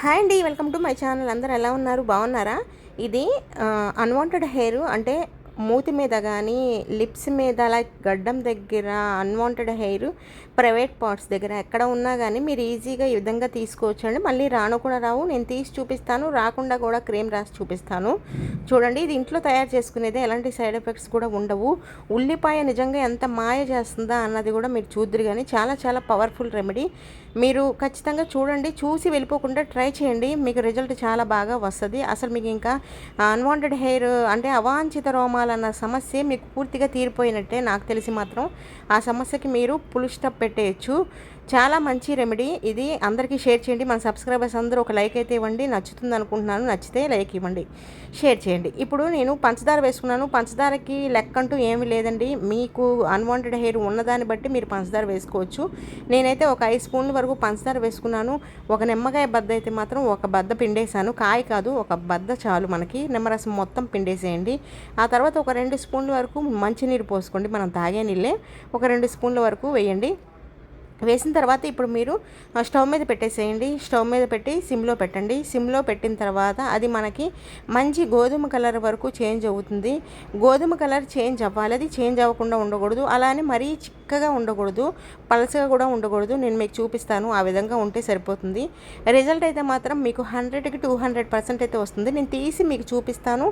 Hi అండి welcome to my channel. అందరు ఎలా ఉన్నారు? బాగున్నారా? ఇది అన్వాంటెడ్ హెయిర్ అంటే మూతి మీద కానీ లిప్స్ మీద లైక్ గడ్డం దగ్గర అన్వాంటెడ్ హెయిర్ ప్రైవేట్ పార్ట్స్ దగ్గర ఎక్కడ ఉన్నా కానీ మీరు ఈజీగా ఈ విధంగా తీసుకోవచ్చు అండి మళ్ళీ రాను కూడా రావు నేను తీసి చూపిస్తాను. రాకుండా కూడా క్రీమ్ రాసి చూపిస్తాను. చూడండి ఇది ఇంట్లో తయారు చేసుకునేది ఎలాంటి సైడ్ ఎఫెక్ట్స్ కూడా ఉండవు. ఉల్లిపాయ నిజంగా ఎంత మాయ చేస్తుందా అన్నది కూడా మీరు చూద్దరు కానీ చాలా చాలా పవర్ఫుల్ రెమెడీ. మీరు ఖచ్చితంగా చూడండి చూసి వెళ్ళిపోకుండా ట్రై చేయండి. మీకు రిజల్ట్ చాలా బాగా వస్తుంది. అసలు మీకు ఇంకా అన్వాంటెడ్ హెయిర్ అంటే అవాంఛిత రోమాలన్న సమస్య మీకు పూర్తిగా తీరిపోయినట్టే నాకు తెలిసి మాత్రం. ఆ సమస్యకి మీరు పుల్ పెట్టేయచ్చు. చాలా మంచి రెమెడీ ఇది అందరికీ షేర్ చేయండి. మన సబ్స్క్రైబర్స్ అందరూ ఒక లైక్ అయితే ఇవ్వండి. నచ్చుతుంది అనుకుంటున్నాను. నచ్చితే లైక్ ఇవ్వండి. షేర్ చేయండి. ఇప్పుడు నేను పంచదార వేసుకున్నాను. పంచదారకి లెక్క అంటూ ఏమీ లేదండి. మీకు అన్వాంటెడ్ హెయిర్ ఉన్నదాన్ని బట్టి మీరు పంచదార వేసుకోవచ్చు. నేనైతే ఒక ఐదు స్పూన్ల వరకు పంచదార వేసుకున్నాను. ఒక నిమ్మకాయ బద్ద అయితే మాత్రం ఒక బద్ద పిండేశాను. కాయ కాదు ఒక బద్ద చాలు మనకి. నిమ్మరసం మొత్తం పిండేసేయండి. ఆ తర్వాత ఒక రెండు స్పూన్ల వరకు మంచినీరు పోసుకోండి. మనం తాగే నీళ్ళే. ఒక రెండు స్పూన్ల వరకు వేయండి. వేసిన తర్వాత ఇప్పుడు మీరు స్టవ్ మీద పెట్టేసేయండి. స్టవ్ మీద పెట్టి సిమ్లో పెట్టండి. సిమ్లో పెట్టిన తర్వాత అది మనకి మంచి గోధుమ కలర్ వరకు చేంజ్ అవుతుంది. గోధుమ కలర్ చేంజ్ అవ్వాలి. అది చేంజ్ అవ్వకుండా ఉండకూడదు. అలానే మరీ చిక్కగా ఉండకూడదు. పలసగా కూడా ఉండకూడదు. నేను మీకు చూపిస్తాను. ఆ విధంగా ఉంటే సరిపోతుంది. రిజల్ట్ అయితే మాత్రం మీకు హండ్రెడ్కి టూ హండ్రెడ్ పర్సెంట్ అయితే వస్తుంది. నేను తీసి మీకు చూపిస్తాను.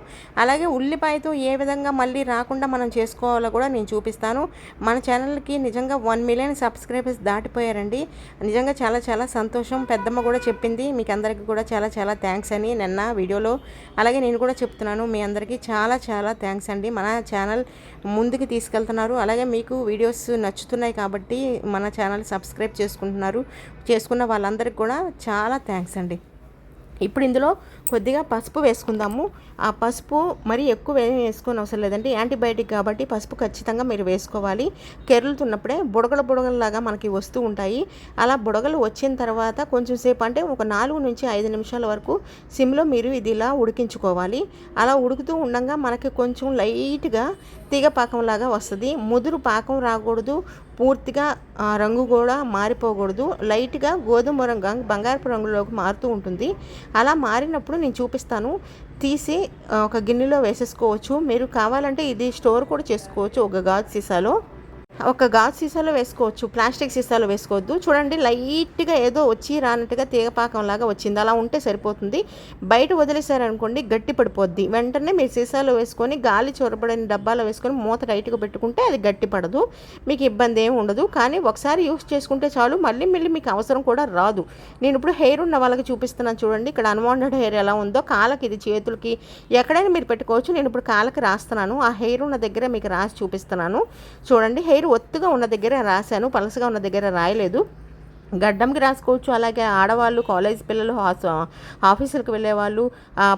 అలాగే ఉల్లిపాయతో ఏ విధంగా మళ్ళీ రాకుండా మనం చేసుకోవాలో కూడా నేను చూపిస్తాను. మన ఛానల్కి నిజంగా వన్ మిలియన్ సబ్స్క్రైబర్స్ దాటిపోయారండి. నిజంగా చాలా చాలా సంతోషం. పెద్దమ్మ కూడా చెప్పింది మీకు అందరికీ కూడా చాలా చాలా థ్యాంక్స్ అని నిన్న వీడియోలో. అలాగే నేను కూడా చెప్తున్నాను మీ అందరికీ చాలా చాలా థ్యాంక్స్ అండి. మన ఛానల్ ముందుకు తీసుకెళ్తున్నారు. అలాగే మీకు వీడియోస్ నచ్చుతున్నాయి కాబట్టి మన ఛానల్ సబ్స్క్రైబ్ చేసుకుంటున్నారు. చేసుకున్న వాళ్ళందరికీ కూడా చాలా థ్యాంక్స్ అండి. ఇప్పుడు ఇందులో కొద్దిగా పసుపు వేసుకుందాము. ఆ పసుపు మరి ఎక్కువ వేసుకొని అవసరం లేదండి. యాంటీబయాటిక్ కాబట్టి పసుపు ఖచ్చితంగా మీరు వేసుకోవాలి. కెరులుతున్నప్పుడే బుడగల బుడగలలాగా మనకి వస్తూ ఉంటాయి. అలా బుడగలు వచ్చిన తర్వాత కొంచెం సేపు అంటే ఒక నాలుగు నుంచి ఐదు నిమిషాల వరకు సిమ్లో మీరు ఇది ఇలా ఉడికించుకోవాలి. అలా ఉడుకుతూ ఉండగా మనకి కొంచెం లైట్గా తీగ పాకంలాగా వస్తుంది. ముదురు పాకం రాకూడదు. పూర్తిగా రంగు కూడా మారిపోకూడదు. లైట్గా గోధుమ రంగు బంగారపు రంగులోకి మారుతూ ఉంటుంది. అలా మారినప్పుడు నేను చూపిస్తాను. తీసి ఒక గిన్నెలో వేసేసుకోవచ్చు. మీరు కావాలంటే ఇది స్టోర్ కూడా చేసుకోవచ్చు ఒక గాజు సీసాలో. ఒక గాజు సీసాలో వేసుకోవచ్చు ప్లాస్టిక్ సీసాలో వేసుకోవద్దు. చూడండి లైట్గా ఏదో వచ్చి రానట్టుగా తీగపాకం లాగా వచ్చింది. అలా ఉంటే సరిపోతుంది. బయట వదిలేసారనుకోండి గట్టి పడిపోద్ది. వెంటనే మీరు సీసాలో వేసుకొని గాలి చొరబడని డబ్బాలో వేసుకొని మూత టైట్గా పెట్టుకుంటే అది గట్టి పడదు. మీకు ఇబ్బంది ఏమి ఉండదు. కానీ ఒకసారి యూస్ చేసుకుంటే చాలు. మళ్ళీ మళ్ళీ మీకు అవసరం కూడా రాదు. నేను ఇప్పుడు హెయిర్ ఉన్న వాళ్ళకి చూపిస్తున్నాను చూడండి. ఇక్కడ అన్వాంటెడ్ హెయిర్ ఎలా ఉందో కాళ్ళకి ఇది చేతులకి ఎక్కడైనా మీరు పెట్టుకోవచ్చు. నేను ఇప్పుడు కాళ్ళకి రాస్తున్నాను. ఆ హెయిర్ ఉన్న దగ్గర మీకు రాసి చూపిస్తున్నాను. చూడండి హెయిర్ ఒత్తుగా ఉన్న దగ్గర రాశాను పలసగా ఉన్న దగ్గర రాయలేదు. గడ్డంకి రాసుకోవచ్చు. అలాగే ఆడవాళ్ళు కాలేజ్ పిల్లలు ఆఫీసులకు వెళ్ళే వాళ్ళు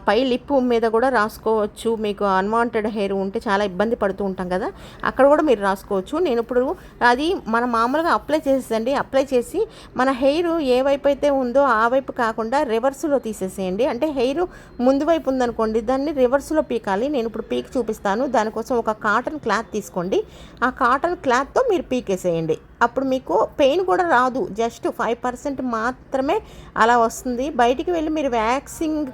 పై లిప్ మీద కూడా రాసుకోవచ్చు. మీకు అన్వాంటెడ్ హెయిర్ ఉంటే చాలా ఇబ్బంది పడుతూ ఉంటాం కదా. అక్కడ కూడా మీరు రాసుకోవచ్చు. నేను ఇప్పుడు అది మన మామూలుగా అప్లై చేసేసండి. అప్లై చేసి మన హెయిర్ ఏ వైపు అయితే ఉందో ఆ వైపు కాకుండా రివర్స్లో తీసేసేయండి. అంటే హెయిర్ ముందు వైపు ఉందనుకోండి దాన్ని రివర్స్లో పీకాలి. నేను ఇప్పుడు పీక్ చూపిస్తాను. దానికోసం ఒక కాటన్ క్లాత్ తీసుకోండి. ఆ కాటన్ క్లాత్తో మీరు పీకేసేయండి. అప్పుడు మీకు పెయిన్ కూడా రాదు. జస్ట్ ఫైవ్ పర్సెంట్ మాత్రమే అలా వస్తుంది. బయటికి వెళ్ళి మీరు వ్యాక్సింగ్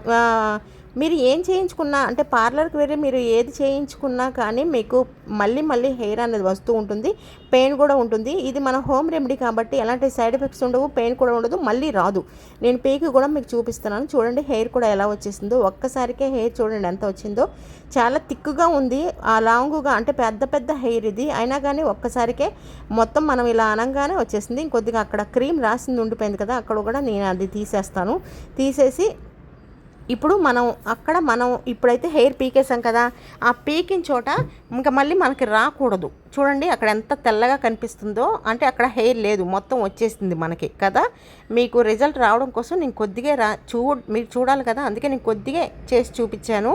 మీరు ఏం చేయించుకున్నా అంటే పార్లర్కి వెళ్ళి మీరు ఏది చేయించుకున్నా కానీ మీకు మళ్ళీ మళ్ళీ హెయిర్ అనేది వస్తూ ఉంటుంది పెయిన్ కూడా ఉంటుంది. ఇది మన హోమ్ రెమెడీ కాబట్టి ఎలాంటి సైడ్ ఎఫెక్ట్స్ ఉండవు పెయిన్ కూడా ఉండదు మళ్ళీ రాదు. నేను పీకి కూడా మీకు చూపిస్తున్నాను. చూడండి హెయిర్ కూడా ఎలా వచ్చేసిందో. ఒక్కసారికే హెయిర్ చూడండి ఎంత వచ్చిందో. చాలా థిక్గా ఉంది. ఆ లాంగ్గా అంటే పెద్ద పెద్ద హెయిర్ ఇది. అయినా కానీ ఒక్కసారికే మొత్తం మనం ఇలా అనగానే వచ్చేసింది. ఇంకొద్దిగా అక్కడ క్రీమ్ రాసింది ఉండిపోయింది కదా అక్కడ కూడా నేను అది తీసేస్తాను. తీసేసి ఇప్పుడు మనం అక్కడ మనం ఇప్పుడైతే హెయిర్ పీకేసాం కదా ఆ పీకిన చోట ఇంకా మళ్ళీ మనకి రాకూడదు. చూడండి అక్కడ ఎంత తెల్లగా కనిపిస్తుందో అంటే అక్కడ హెయిర్ లేదు మొత్తం వచ్చేసింది మనకి కదా? మీకు రిజల్ట్ రావడం కోసం నేను కొద్దిగా రా చూ మీరు చూడాలి కదా? అందుకే నేను కొద్దిగా చేసి చూపించాను.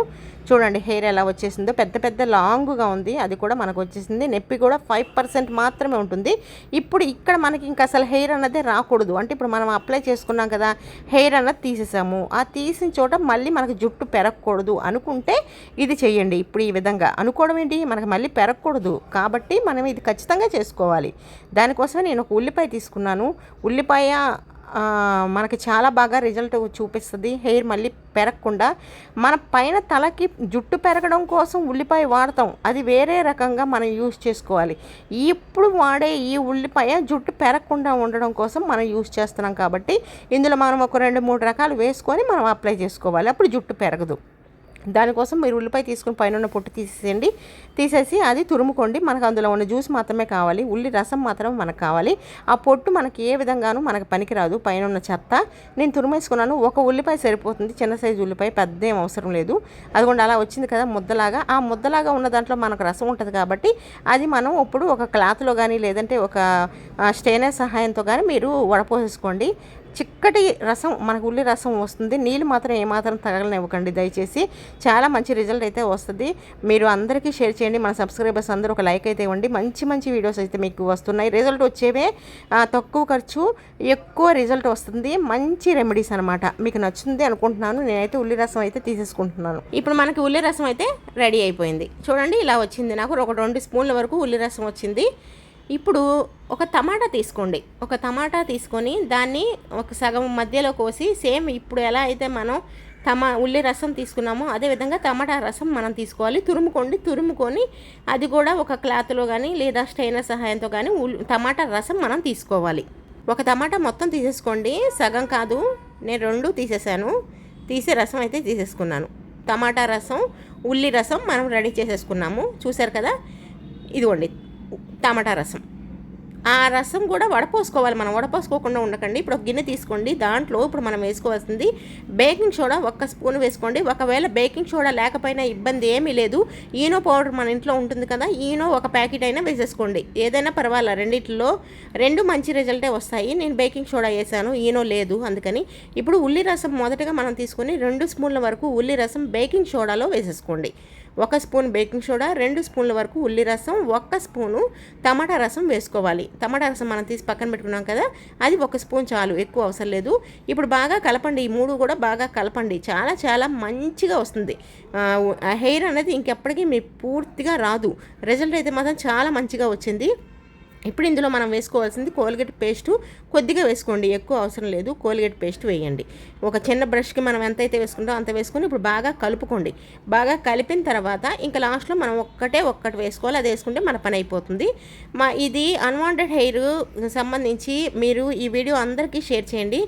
చూడండి హెయిర్ ఎలా వచ్చేసిందో పెద్ద పెద్ద లాంగ్గా ఉంది అది కూడా మనకు వచ్చేసింది నొప్పి కూడా ఫైవ్ పర్సెంట్ మాత్రమే ఉంటుంది. ఇప్పుడు ఇక్కడ మనకి ఇంకా అసలు హెయిర్ అన్నదే రాకూడదు అంటే ఇప్పుడు మనం అప్లై చేసుకున్నాం కదా హెయిర్ అన్నది తీసేసాము ఆ తీసిన చోట మళ్ళీ మనకు జుట్టు పెరగకూడదు అనుకుంటే ఇది చేయండి ఇప్పుడు ఈ విధంగా. అనుకోవడం ఏంటి? మనకి మళ్ళీ పెరగకూడదు కాబట్టి కాబట్టి మనం ఇది ఖచ్చితంగా చేసుకోవాలి. దానికోసం నేను ఒక ఉల్లిపాయ తీసుకున్నాను. ఉల్లిపాయ మనకి చాలా బాగా రిజల్ట్ చూపిస్తుంది. హెయిర్ మళ్ళీ పెరగకుండా మన పైన తలకి జుట్టు పెరగడం కోసం ఉల్లిపాయ వాడతాం. అది వేరే రకంగా మనం యూస్ చేసుకోవాలి. ఇప్పుడు వాడే ఈ ఉల్లిపాయ జుట్టు పెరగకుండా ఉండడం కోసం మనం యూస్ చేస్తున్నాం కాబట్టి ఇందులో మనం ఒక రెండు మూడు రకాలు వేసుకొని మనం అప్లై చేసుకోవాలి. అప్పుడు జుట్టు పెరగదు. దానికోసం మీరు ఉల్లిపాయ తీసుకుని పైన ఉన్న పొట్టు తీసేయండి తీసేసి అది తురుముకోండి. మనకు అందులో ఉన్న జ్యూస్ మాత్రమే కావాలి. ఉల్లి రసం మాత్రం మనకు కావాలి. ఆ పొట్టు మనకి ఏ విధంగానూ మనకు పనికిరాదు. పైన ఉన్న చెత్త నేను తురుమేసుకున్నాను. ఒక ఉల్లిపాయ సరిపోతుంది. చిన్న సైజు ఉల్లిపాయ పెద్ద ఏం అవసరం లేదు. అదిగోండి అలా వచ్చింది కదా ముద్దలాగా. ఆ ముద్దలాగా ఉన్న దాంట్లో మనకు రసం ఉంటుంది కాబట్టి అది మనం ఇప్పుడు ఒక క్లాత్లో కానీ లేదంటే ఒక స్టేనర్ సహాయంతో కానీ మీరు వడపోసేసుకోండి. చిక్కటి రసం మనకు ఉల్లి రసం వస్తుంది. నీళ్ళు మాత్రం ఏమాత్రం తగలనివ్వకండి. దయచేసి చాలా మంచి రిజల్ట్ అయితే వస్తుంది. మీరు అందరికీ షేర్ చేయండి. మన సబ్స్క్రైబర్స్ అందరూ ఒక లైక్ అయితే ఇవ్వండి. మంచి మంచి వీడియోస్ అయితే మీకు వస్తున్నాయి. రిజల్ట్ వచ్చేవే తక్కువ ఖర్చు ఎక్కువ రిజల్ట్ వస్తుంది. మంచి రెమెడీస్ అనమాట మీకు నచ్చుతుంది అనుకుంటున్నాను. నేనైతే ఉల్లి రసం అయితే తీసేసుకుంటున్నాను. ఇప్పుడు మనకి ఉల్లి రసం అయితే రెడీ అయిపోయింది. చూడండి ఇలా వచ్చింది. నాకు ఒక రెండు స్పూన్ల వరకు ఉల్లి రసం వచ్చింది. ఇప్పుడు ఒక టమాటా తీసుకోండి. ఒక టమాటా తీసుకొని దాన్ని ఒక సగం మధ్యలో కోసి సేమ్ ఇప్పుడు ఎలా అయితే మనం టమా ఉల్లి రసం తీసుకున్నామో అదేవిధంగా టమాటా రసం మనం తీసుకోవాలి. తురుముకోండి. తురుముకొని అది కూడా ఒక క్లాత్లో కానీ లేదా స్టైనర్ సహాయంతో కానీ ఉల్ టమాటా రసం మనం తీసుకోవాలి. ఒక టమాటా మొత్తం తీసేసుకోండి. సగం కాదు. నేను రెండు తీసేసాను. తీసే రసం అయితే తీసేసుకున్నాను. టమాటా రసం ఉల్లి రసం మనం రెడీ చేసేసుకున్నాము. చూసారు కదా? ఇదిగోండి. టమాటా రసం. ఆ రసం కూడా వడపోసుకోవాలి మనం. వడపోసుకోకుండా ఉండకండి. ఇప్పుడు ఒక గిన్నె తీసుకోండి. దాంట్లో ఇప్పుడు మనం వేసుకోవాల్సింది బేకింగ్ సోడా ఒక్క స్పూన్ వేసుకోండి. ఒకవేళ బేకింగ్ సోడా లేకపోయినా ఇబ్బంది ఏమీ లేదు. ఈనో పౌడర్ మన ఇంట్లో ఉంటుంది కదా ఈనో ఒక ప్యాకెట్ అయినా వేసేసుకోండి. ఏదైనా పర్వాలా? రెండిట్లో రెండు మంచి రిజల్టే వస్తాయి. నేను బేకింగ్ సోడా వేసాను ఈనో లేదు అందుకని. ఇప్పుడు ఉల్లి రసం మొదటగా మనం తీసుకొని రెండు స్పూన్ల వరకు ఉల్లి రసం బేకింగ్ సోడాలో వేసేసుకోండి. ఒక స్పూన్ బేకింగ్ సోడా రెండు స్పూన్ల వరకు ఉల్లి రసం ఒక్క స్పూను టమాటా రసం వేసుకోవాలి. టమాటా రసం మనం తీసి పక్కన పెట్టుకున్నాం కదా అది ఒక స్పూన్ చాలు ఎక్కువ అవసరం లేదు. ఇప్పుడు బాగా కలపండి ఈ మూడు కూడా బాగా కలపండి. చాలా చాలా మంచిగా వస్తుంది. ఆ హెయిర్ అనేది ఇంకెప్పటికీ మీ పూర్తిగా రాదు. రిజల్ట్ అయితే మాత్రం చాలా మంచిగా వచ్చింది. ఇప్పుడు ఇందులో మనం వేసుకోవాల్సింది కోల్గేట్ పేస్టు. కొద్దిగా వేసుకోండి ఎక్కువ అవసరం లేదు. కోల్గేట్ పేస్ట్ వేయండి. ఒక చిన్న బ్రష్కి మనం ఎంత అయితే వేసుకుంటామో అంత వేసుకొని ఇప్పుడు బాగా కలుపుకోండి. బాగా కలిపిన తర్వాత ఇంకా లాస్ట్లో మనం ఒక్కటే ఒక్కటి వేసుకోవాలి. అది వేసుకుంటే మన పని అయిపోతుంది. మా ఇది అన్వాంటెడ్ హెయిర్ సంబంధించి మీరు ఈ వీడియో అందరికీ షేర్ చేయండి.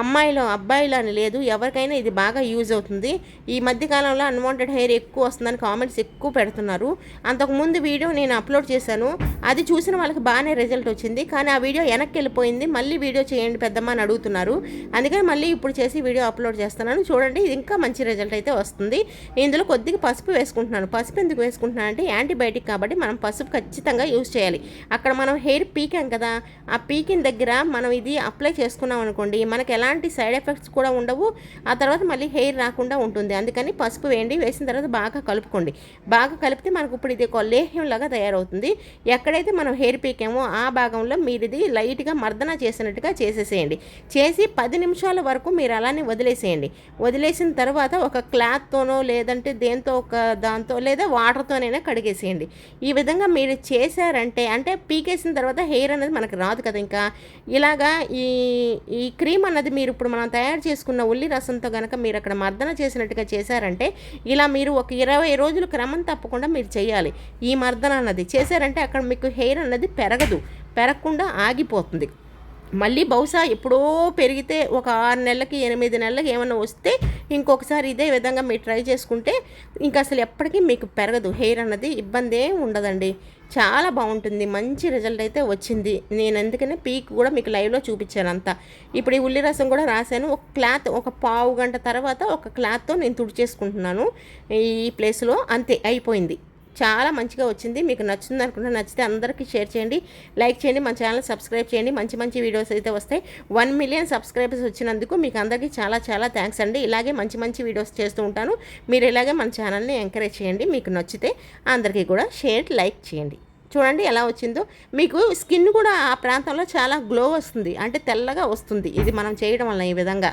అమ్మాయిలు అబ్బాయిలు అని లేదు. ఎవరికైనా ఇది బాగా యూజ్ అవుతుంది. ఈ మధ్య కాలంలో అన్వాంటెడ్ హెయిర్ ఎక్కువ వస్తుందని కామెంట్స్ ఎక్కువ పెడుతున్నారు. అంతకుముందు వీడియో నేను అప్లోడ్ చేశాను. అది చూసిన వాళ్ళకి బాగానే రిజల్ట్ వచ్చింది. కానీ ఆ వీడియో వెనక్కి వెళ్ళిపోయింది. మళ్ళీ వీడియో చేయండి పెద్దమ్మ అని అడుగుతున్నారు. అందుకని మళ్ళీ ఇప్పుడు చేసి వీడియో అప్లోడ్ చేస్తున్నాను. చూడండి ఇది ఇంకా మంచి రిజల్ట్ అయితే వస్తుంది. ఇందులో కొద్దిగా పసుపు వేసుకుంటున్నాను. పసుపు ఎందుకు వేసుకుంటున్నాను అంటే యాంటీబయాటిక్ కాబట్టి మనం పసుపు ఖచ్చితంగా యూజ్ చేయాలి. అక్కడ మనం హెయిర్ పీకాం కదా ఆ పీకిన దగ్గర మనం ఇది అప్లై చేసుకున్నాం అనుకోండి మనకి ఎలాంటి సైడ్ ఎఫెక్ట్స్ కూడా ఉండవు. ఆ తర్వాత మళ్ళీ హెయిర్ రాకుండా ఉంటుంది. అందుకని పసుపు వేయండి. వేసిన తర్వాత బాగా కలుపుకోండి. బాగా కలిపితే మనకు ఇప్పుడు ఇది ఒక లేహ్యం లాగా తయారవుతుంది. ఎక్కడైతే మనం హెయిర్ ఏమో ఆ భాగంలో మీరు ఇది లైట్గా మర్దన చేసినట్టుగా చేసేసేయండి. చేసి పది నిమిషాల వరకు మీరు అలానే వదిలేసేయండి. వదిలేసిన తర్వాత ఒక క్లాత్తోనో లేదంటే దేంతో ఒక దాంతో లేదా వాటర్తోనైనా కడిగేసేయండి. ఈ విధంగా మీరు చేశారంటే అంటే పీకేసిన తర్వాత హెయిర్ అనేది మనకు రాదు కదా ఇంకా. ఇలాగా ఈ ఈ క్రీమ్ అన్నది మీరు ఇప్పుడు మనం తయారు చేసుకున్న ఉల్లి రసంతో కనుక మీరు అక్కడ మర్దన చేసినట్టుగా చేశారంటే ఇలా మీరు ఒక ఇరవై రోజులు క్రమం తప్పకుండా మీరు చేయాలి. ఈ మర్దన అన్నది. చేశారంటే అక్కడ మీకు హెయిర్ అన్నది పెరగదు పెరగకుండా ఆగిపోతుంది. మళ్ళీ బహుశా ఎప్పుడో పెరిగితే ఒక ఆరు నెలలకి ఎనిమిది నెలలకి ఏమైనా వస్తే ఇంకొకసారి ఇదే విధంగా మీరు ట్రై చేసుకుంటే ఇంకా అసలు ఎప్పటికీ మీకు పెరగదు. హెయిర్ అన్నది ఇబ్బంది ఏం ఉండదండి. చాలా బాగుంటుంది. మంచి రిజల్ట్ అయితే వచ్చింది. నేను అందుకనే పీక్ కూడా మీకు లైవ్లో చూపించాను అంతా. ఇప్పుడు ఈ ఉల్లి రసం కూడా రాశాను. ఒక క్లాత్ ఒక పావు గంట తర్వాత ఒక క్లాత్తో నేను తుడిచేసుకుంటున్నాను. ఈ ప్లేస్లో అంతే అయిపోయింది. చాలా మంచిగా వచ్చింది. మీకు నచ్చింది అనుకుంటే నచ్చితే అందరికీ షేర్ చేయండి. లైక్ చేయండి మన ఛానల్ సబ్స్క్రైబ్ చేయండి. మంచి మంచి వీడియోస్ అయితే వస్తాయి. వన్ మిలియన్ సబ్స్క్రైబర్స్ వచ్చినందుకు మీకు అందరికీ చాలా చాలా థ్యాంక్స్ అండి. ఇలాగే మంచి మంచి వీడియోస్ చేస్తూ ఉంటాను. మీరు ఇలాగే మన ఛానల్ని ఎంకరేజ్ చేయండి. మీకు నచ్చితే అందరికీ కూడా షేర్ లైక్ చేయండి. చూడండి ఎలా వచ్చిందో. మీకు స్కిన్ కూడా ఆ ప్రాంతంలో చాలా గ్లో వస్తుంది. అంటే తెల్లగా వస్తుంది. ఇది మనం చేయడం వల్ల ఈ విధంగా.